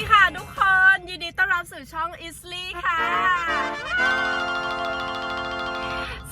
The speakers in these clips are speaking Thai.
ดีค่ะทุกคน ยินดีต้อนรับสู่ช่องอิสลี่ค่ะ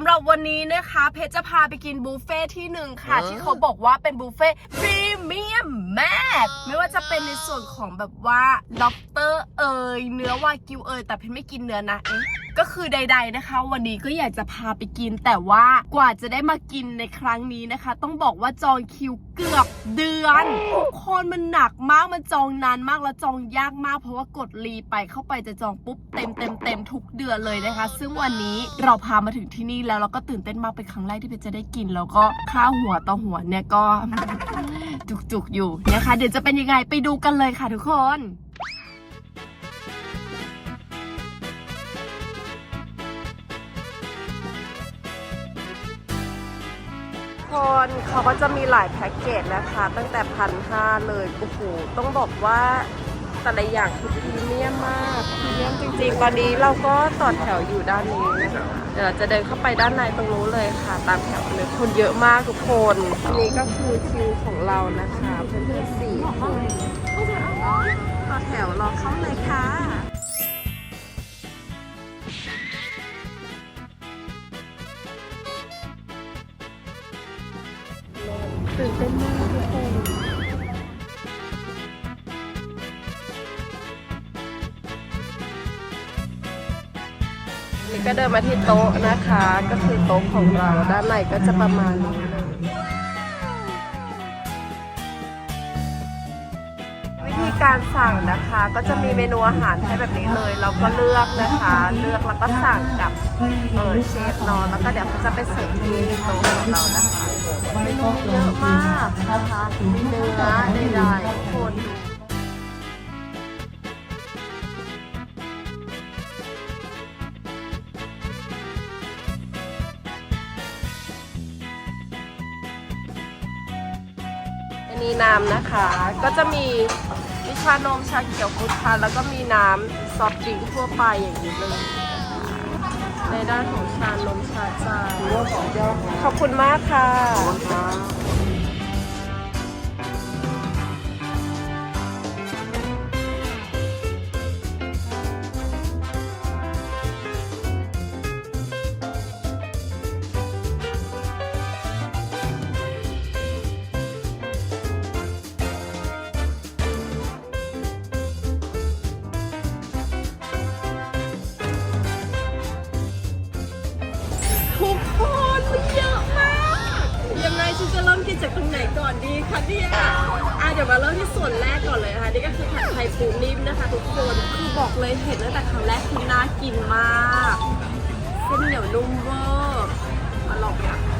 ำหรับวันนี้นะคะ เพชรจะพาไปกินบุฟเฟ่ที่หนึ่งค่ะ ที่เขาบอกว่าเป็นบุฟเฟ่พรีเมียมมากไม่ว่าจะเป็นในส่วนของแบบว่าล็อบเตอร์เอยเนื้อวากิวเอยแต่เพชรไม่กินเนื้อนะเอ๊ะก็คือใด ๆนะคะ วันนี้ก็อยากจะพาไปกิน แต่ว่ากว่าจะได้มากินในครั้งนี้นะคะ ต้องบอกว่าจองคิวเกือบเดือนทุกคนมันหนักมากมันจองนานมากแล้วจองยากมาก เพราะว่ากดรีไปเข้าไปจะจองปุ๊บเต็มเต็มเต็มทุกเดือนเลยนะคะ ซึ่งวันนี้เราพามาถึงที่นี่แล้วเราก็ตื่นเต้นมากเป็นครั้งแรกที่เพจะได้กิน แล้วก็ค่าวหัวต่อหัวเนี่ยก็จุกๆอยู่นะคะเดี๋ยวจะเป็นยังไงไปดูกันเลยค่ะทุกคนคนเขาก็จะมีหลายแพ็กเกจนะคะ ตั้งแต่พันห้าเลย โอ้โห ต้องบอกว่า แต่ละอย่างคือพรีเมียมมากพรีเมียมจริงๆ ตอนนี้เราก็ต่อแถวอยู่ด้านนี้นะคะเดี๋ยวเราจะเดินเข้าไปด้านในตรงนู้นเลยค่ะ ตามแถวเลยคนเยอะมากทุกคนอันนี้ก็คือคิวของเรานะคะเพื่อนๆสี่คนต่อแถวรอเข้าเลยค่ะ ก็เดินมาที่โต๊ะนะคะ ก็คือโต๊ะของเราด้านในก็จะประมาณนี้วิธีการสั่งนะคะก็จะมีเมนูอาหารให้แบบนี้เลย เราก็เลือกนะคะ เลือกแล้วก็สั่งกับเออเชฟนอนแล้วก็เดี๋ยวเขาจะไปเสิร์ฟที่โต๊ะของเรานะคะเมนูเยอะมากนะคะเนื้อใดๆทุกคน อันนี้น้ำนะคะ ก็จะมีมีชานมชาเขียวพุทธาแล้วก็มีน้ำซอฟต์ดริงก์ทั่วไปอย่างนี้เลยนะคะในด้านของชานมชาจาขอบคุณมากค่ะ กินจากตรงไหนก่อนดีคะเนี่ยอะเดี๋ยวมาเริ่มที่ส่วนแรกก่อนเลยนะคะนี่ก็คือผัดไทยปูนิ่มนะคะ ทุกคนคือบอกเลยเห็นตั้งแต่ครั้งแรกคือน่ากินมากเส้นเหนียวนุ่มเวอร์มาลองกันเ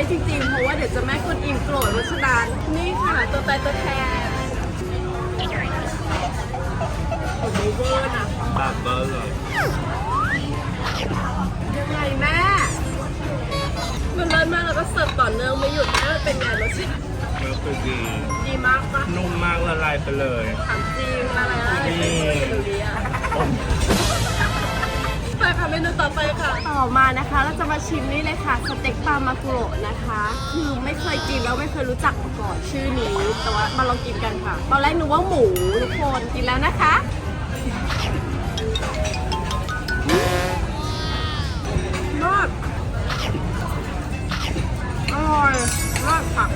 ได้จริงๆ เพราะว่าเดี๋ยวจะแม่คนอิมโกรธเพราะฉะนั้นนี่ค่ะตัวตายตัวแทนโอ้โหเวอร์นะแบบเบอร์เลยยังไงแม่ มันเลิศมากแล้วก็เสิร์ฟต่อเนื่องไม่หยุดแม่มันเป็นไงรสชาติมันคือดี ดีมากปะนุ่มมากละลายไปเลยถามจริงอะไรนะดีดูดีอะอม ไปค่ะเมนูต่อไปค่ะ ต่อมานะคะเราจะมาชิมนี่เลยค่ะสเต็กปลามากุโระนะคะ คือไม่เคยกินแล้วไม่เคยรู้จักมาก่อนชื่อนี้แต่ว่ามาลองกินกันค่ะตอนแรกนึกว่าหมูทุกคนกินแล้วนะคะรอดอร่อยรอดค่ะ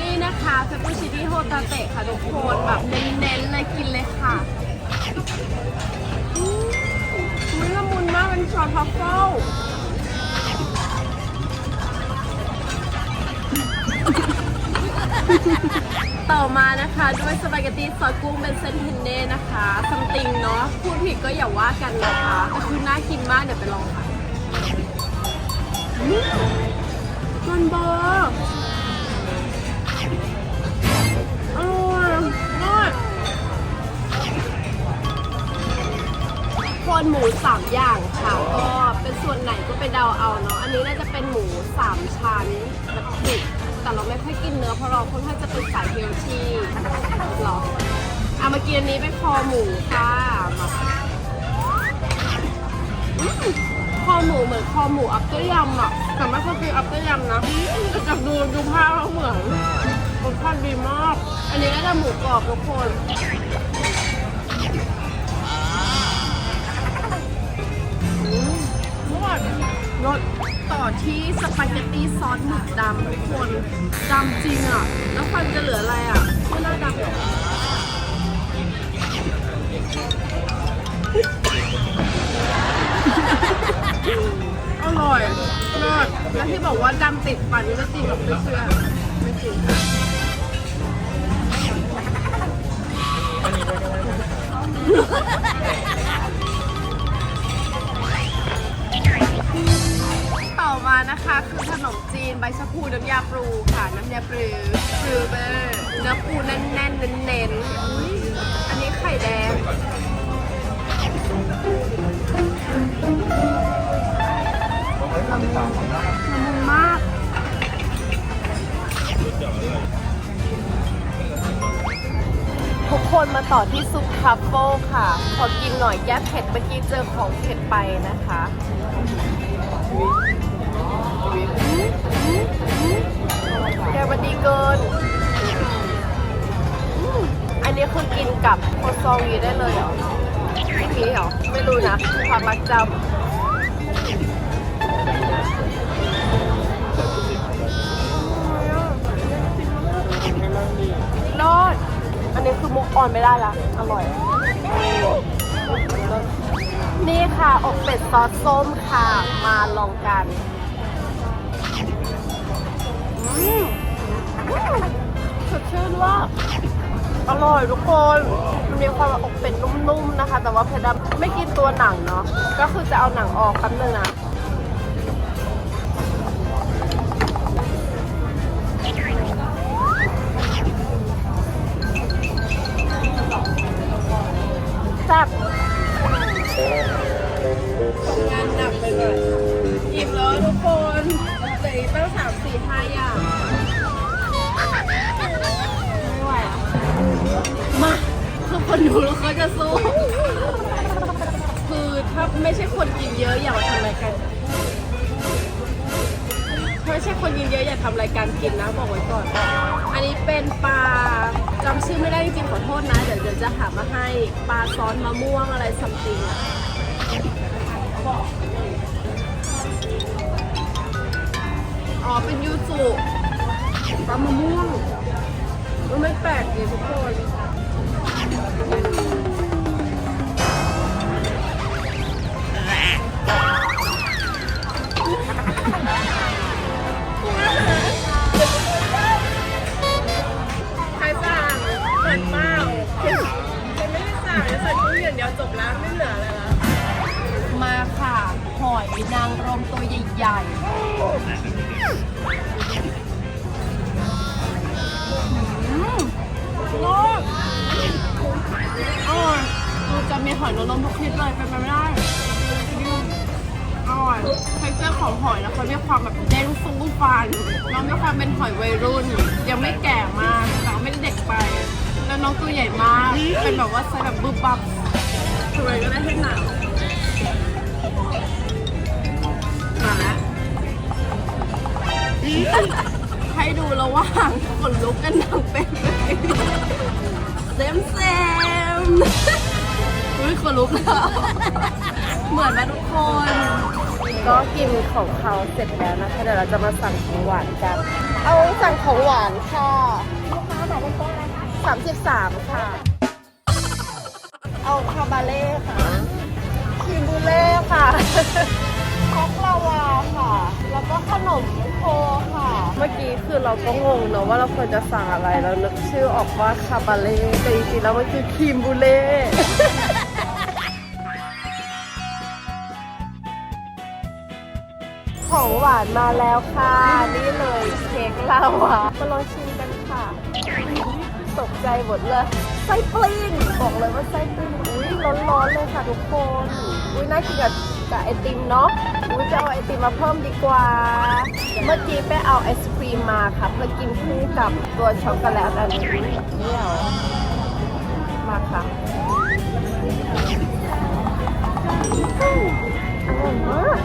นี่นะคะเฟปปูชินี่โฮตาเตะค่ะทุกคนแบบเน้นๆเลยกินเลยค่ะมันละมุ นมากเป็นซอสทัฟเฟิลต่อมานะคะด้วยสปาเกตตี้ซอสกุ้งเป็นเส้นเทนเน่นะคะซัมติงเนาะพูดผิดก็อย่าว่ากันนะคะแต่คือน่ากินมากเดี๋ยวไปลองค่ะอืมมันเบอร์ คนหมูสามอย่างค่ะ ก็เป็นส่วนไหนก็ไปเดาเอาเนาะ อันนี้น่าจะเป็นหมูสามชั้นแบบติดแต่เราไม่ค่อยกินเนื้อเพราะเราค่อนข้างจะเป็นสายเฮลที่เอามากินอันนี้เป็นคอหมูค่ะมาอืมคอหมูเหมือนคอหมูอัปเตอร์ยำอะแต่ไม่เคยกินอัปเตอร์ยำนะแต่จากดูดูภาพแล้วเหมือนรสชาติดีมาก อันนี้ก็จะหมูกรอบทุกคน ซอสหมึกดำทุกคนดำจริงอะ แล้วฟันจะเหลืออะไรอะไม่น่าดำหรอกอร่อยเลิศแล้วที่บอกว่าดำติดฟันนี่ก็จริงหรอไม่เชื่อไม่จริง มานะคะ คือขนมจีนใบชะพูน้ำยาปรูค่ะ น้ำยาปรูปรูเบอร์เนื้อปูแน่นๆเน้นๆอุ๊ยอันนี้ไข่แดง ละมุนมาก ทุกคนมาต่อที่ซุปทรัฟเฟิลค่ะ ขอกินหน่อยแก้เผ็ดเมื่อกี้เจอของเผ็ดไปนะคะ แกมันดีเกิน อันนี้คือกินกับโคซองนี้ได้เลยเหรอไม่มีเหรอ ไม่รู้นะ ความมักจำรอดอันนี้คือมุกออนไม่ได้ละ อร่อย นี่ค่ะ อกเป็ดซอสส้มค่ะ มาลองกัน ร่อยทุกคน มันมีความอกเป็ดนุ่มๆนะคะ แต่ว่าเพดานไม่กินตัวหนังเนาะ ก็คือจะเอาหนังออกแป๊บนึงนะ คือคนดูแล้วเขาจะสู้ คือถ้าไม่ใช่คนกินเยอะอย่ามาทำรายการถ้าไม่ใช่คนกินเยอะอย่าทำรายการกินนะบอกไว้ก่อน อันนี้เป็นปลาจำชื่อไม่ได้จริงๆขอโทษนะ เดี๋ยวเดี๋ยวจะหามาให้ปลาซ้อนมะม่วงอะไรสัมติงอะอ๋อเป็นยูสุปลามะม่วงมันไม่แปลกดีทุกคน Thank you. ของหอยนะคะมีความแบบเด้งฟุ้งฟันแล้วมีความเป็นหอยวัยรุ่น ยังไม่แก่มากแต่ก็ไม่ได้เด็กไป แล้วน้องตัวใหญ่มาก เป็นแบบว่าไซส์แบบบึบบับทำไมก็ได้ให้หนาวมาแล้วให้ดูระหว่างขนลุกกันดังเป็นเซมเซมอุ้ยขนลุกแล้วเหมือนไหมทุกคน ก็กินของเขาเสร็จแล้วนะคะ เดี๋ยวเราจะมาสั่งของหวานกัน เอาสั่งของหวานค่ะลูกค้าหมายเลขโต๊ะอะไรคะสามสิบสามค่ะ เอาคาบาเล่ค่ะครีมบูเล่ค่ะช็อกลาวาค่ะ แล้วก็ขนมโคค่ะ เมื่อกี้คือเราก็งงเนอะว่าเราควรจะสั่งอะไรแล้วนึกชื่อออกว่าคาบาเล่แต่จริงๆแล้วมันคือครีมบูเล่ ของหวานมาแล้วค่ะ นี่เลยเค้กลาวามาลองชิมกันค่ะ ตกใจหมดเลยไส้ปลิ้งบอกเลยว่าไส้ปลิ้งอุ้ยร้อนๆเลยค่ะทุกคนอุ้ยน่ากินกับกับไอติมเนาะอุ้ยจะเอาไอติมมาเพิ่มดีกว่า เมื่อกี้ไปเอาไอศครีมมาค่ะเพื่อกินคู่กับตัวช็อกโกแลตอันนี้เนี่ยมาค่ะอร่อยมาก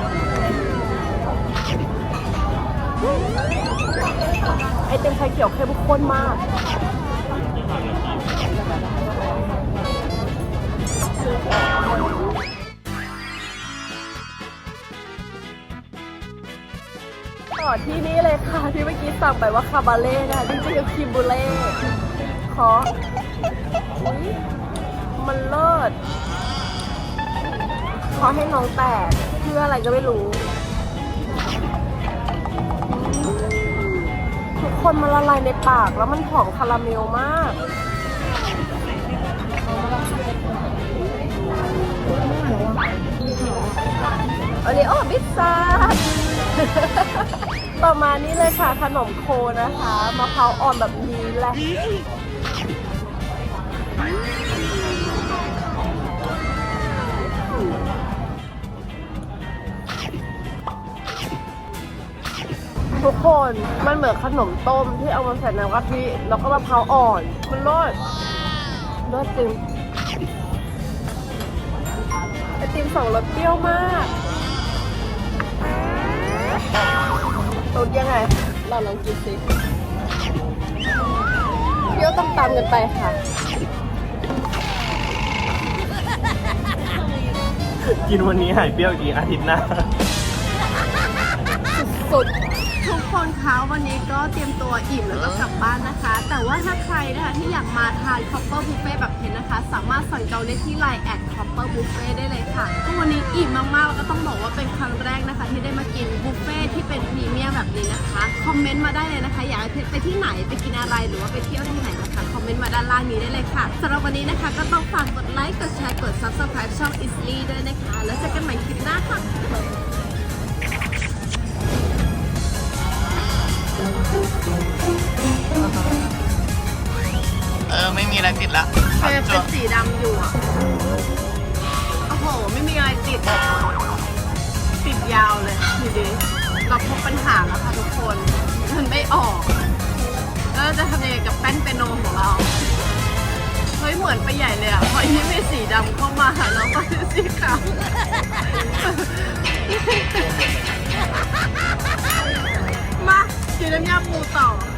ไอเต็มไข่เขียวเข้มข้นมากต่อที่นี่เลยค่ะ ที่เมื่อกี้สั่งไปว่าคาบาเล่นะคะจริงๆคือคิมบูเล่ขออุ๊ยมันเลิศขอให้น้องแตกเพื่ออะไรก็ไม่รู้ คนมันละลายในปากแล้วมันหอมคาราเมลมากโอริโอพิซซ่าต่อมานี่เลยค่ะขนมโคนะคะมะพร้าวอ่อนแบบนี้แหละ คนมันเหมือนขนมต้มที่เอามาใส่น้ำกะทิแล้วก็มะพร้าวอ่อน มันรสรสจริงไอติมสองรสเปรี้ยวมากรสยังไง เราลองกินสิเปรี้ยวตามๆกันไปค่ะกินวันนี้หายเปรี้ยวกี่อาทิตย์หน้า สุด ทุกคนคะวันนี้ก็เตรียมตัวอิ่มแล้วก็กลับบ้านนะคะ แต่ว่าถ้าใครนะคะที่อยากมาทานคอปเปอร์บุฟเฟ่แบบเพนนะคะ สามารถสั่งจองได้ที่ไลน์แอดคอปเปอร์บุฟเฟ่ได้เลยค่ะก็วันนี้อิ่มมากๆแล้วก็ต้องบอกว่าเป็นครั้งแรกนะคะ ที่ได้มากินบุฟเฟ่ที่เป็นพรีเมียมแบบนี้นะคะคอมเมนต์มาได้เลยนะคะ อยากให้เพชรไปที่ไหนไปกินอะไรหรือว่าไปเที่ยวที่ไหนนะคะคอมเมนต์มาด้านล่างนี้ได้เลยค่ะสำหรับวันนี้นะคะ ก็ต้องฝากกดไลค์กดแชร์กด subscribe ช่อง i s l y ด้วยนะคะ แล้วเจอกันใหม่คลิปหน้าค่ะ เออไม่มีอะไรติดละเฟรมเป็นสีดำอยู่อะ โอ้โห ไม่มีอะไรติด ติดยาวเลยดูดิเราพบปัญหาแล้วค่ะทุกคนมันไม่ออกแล้วเราจะทำยังไงกับแป้นเปนโนของเรา เฮ้ยเหมือนไปใหญ่เลยอะพอที่มีสีดำเข้ามาแล้วก็เป็นสีขาวมา กินน้ำยาปูต่อ